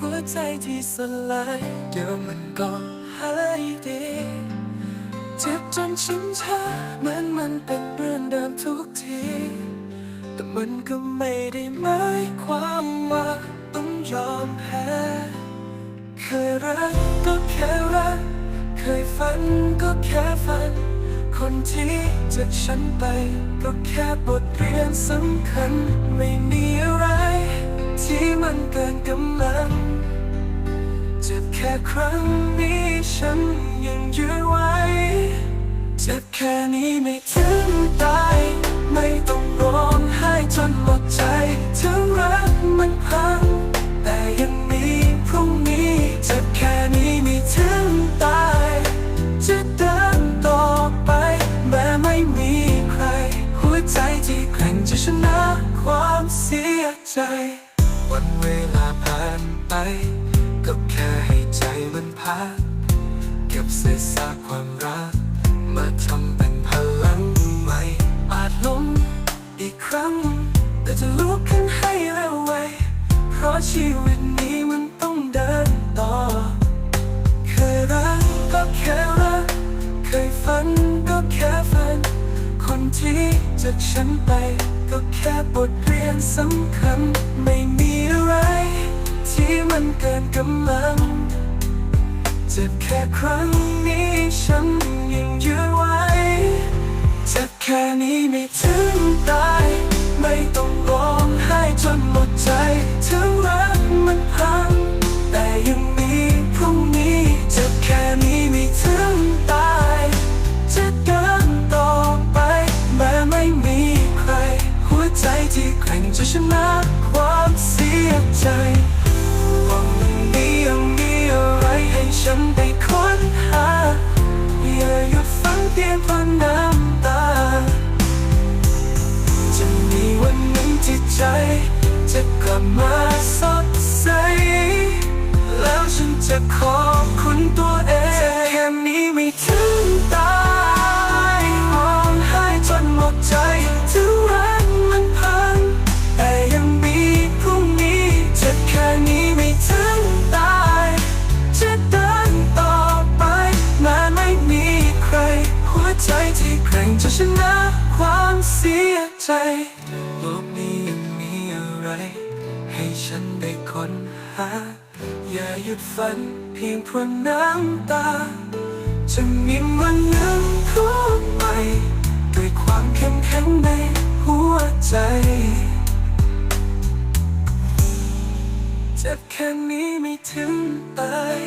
หัวใจที่สลาย เดี๋ยวมันก็หายดีเจ็บจนชินชาเหมือนมันเป็นเรื่องเดิมทุกที แต่มันก็ไม่ได้หมายความว่าต้องยอมแพ้ เคยรักก็แค่รัก เคยฝันก็แค่ฝัน คนที่จากฉันไป ก็แค่บทเรียนสำคัญ ไม่มีอะไร ที่มันเกินกำลังเจ็บแค่ครั้งนี้ฉันยังยื้อไว้เจ็บแค่นี้ไม่ถึงตายไม่ต้องร้องไห้จนหมดใจถึงรักมันพังแต่ยังมีพรุ่งนี้เจ็บแค่นี้ไม่ถึงตายจะเดินต่อไปแม้ไม่มีใคร หัวใจที่แกร่งจะชนะความเสียใจ วันเวลาผ่านไป ก็แค่ให้ใจมันพักเก็บเศษซากความรัก มาทำเป็นพลังใหม่ อาจล้มอีกครั้ง แต่จะลุกขึ้นให้เร็วไว เพราะชีวิตนี้มันต้องเดินต่อ เคยรักก็แค่รัก เคยฝันก็แค่ฝัน คนที่จากฉันไป ก็แค่บทเรียนสำคัญ ไม่มีอะไร ที่มันเกินกำลังเจ็บแค่ครั้งนี้ฉันยังยื้อไว้ ชนะความเสียใจว่ามันมียังมีอะไรให้ฉันได้ค้นหาอย่าหยุดฝันเพียงเพราะน้ำตา จะมีวันหนึ่งที่ใจ จะกลับมาสดใส แล้วฉันจะขอบคุณตัว ใจที่แกร่งจะชนะความเสียใจโลกนี้ยังมีอะไร ให้ฉันได้ค้นหา อย่าหยุดฝันเพียงเพราะน้ำตา จะมีวันหนึ่งพูดใหม่ด้วยความเข้มแข็งในหัวใจเจ็บแค่นี้ไม่ถึงตาย